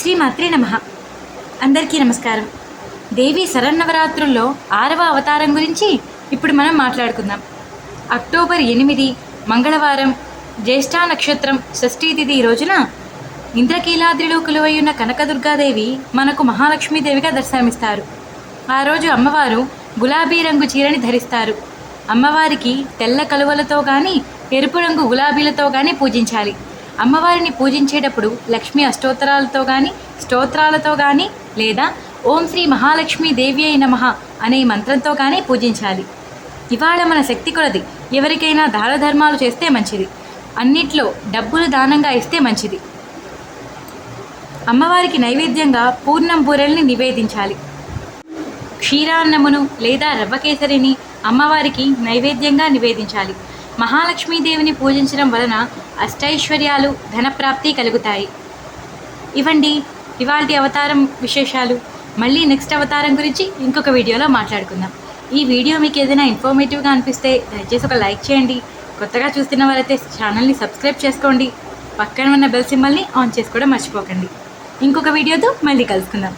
శ్రీమాత్రే నమ. అందరికీ నమస్కారం. దేవి శరన్నవరాత్రుల్లో ఆరవ అవతారం గురించి ఇప్పుడు మనం మాట్లాడుకుందాం. అక్టోబర్ ఎనిమిది మంగళవారం జ్యేష్ఠ నక్షత్రం షష్ఠీ తిథి రోజున ఇంద్రకీలాద్రిలో కొలువయ్యున్న కనకదుర్గాదేవి మనకు మహాలక్ష్మీదేవిగా దర్శనమిస్తారు. ఆ రోజు అమ్మవారు గులాబీ రంగు చీరని ధరిస్తారు. అమ్మవారికి తెల్ల కలువలతో కానీ ఎరుపు రంగు గులాబీలతో కానీ పూజించాలి. అమ్మవారిని పూజించేటప్పుడు లక్ష్మీ అష్టోత్తరాలతో కానీ స్తోత్రాలతో కానీ లేదా ఓం శ్రీ మహాలక్ష్మీ దేవి అయి నమః అనే మంత్రంతో కానీ పూజించాలి. ఇవాళ మన శక్తి కొలది. ఎవరికైనా దాన ధర్మాలు చేస్తే మంచిది. అన్నిట్లో డబ్బులు దానంగా ఇస్తే మంచిది. అమ్మవారికి నైవేద్యంగా పూర్ణం బూరెల్ని నివేదించాలి. క్షీరాన్నమును లేదా రవ్వ కేసరిని అమ్మవారికి నైవేద్యంగా నివేదించాలి. మహాలక్ష్మీదేవిని పూజించడం వలన అష్టైశ్వర్యాలు ధనప్రాప్తి కలుగుతాయి. ఇవండి ఇవాళ అవతారం విశేషాలు. మళ్ళీ నెక్స్ట్ అవతారం గురించి ఇంకొక వీడియోలో మాట్లాడుకుందాం. ఈ వీడియో మీకు ఏదైనా ఇన్ఫర్మేటివ్గా అనిపిస్తే దయచేసి ఒక లైక్ చేయండి. కొత్తగా చూస్తున్న వారైతే ఛానల్ని సబ్స్క్రైబ్ చేసుకోండి. పక్కన ఉన్న బెల్ సింబల్ని ఆన్ చేసుకోవడం మర్చిపోకండి. ఇంకొక వీడియోతో మళ్ళీ కలుసుకుందాం.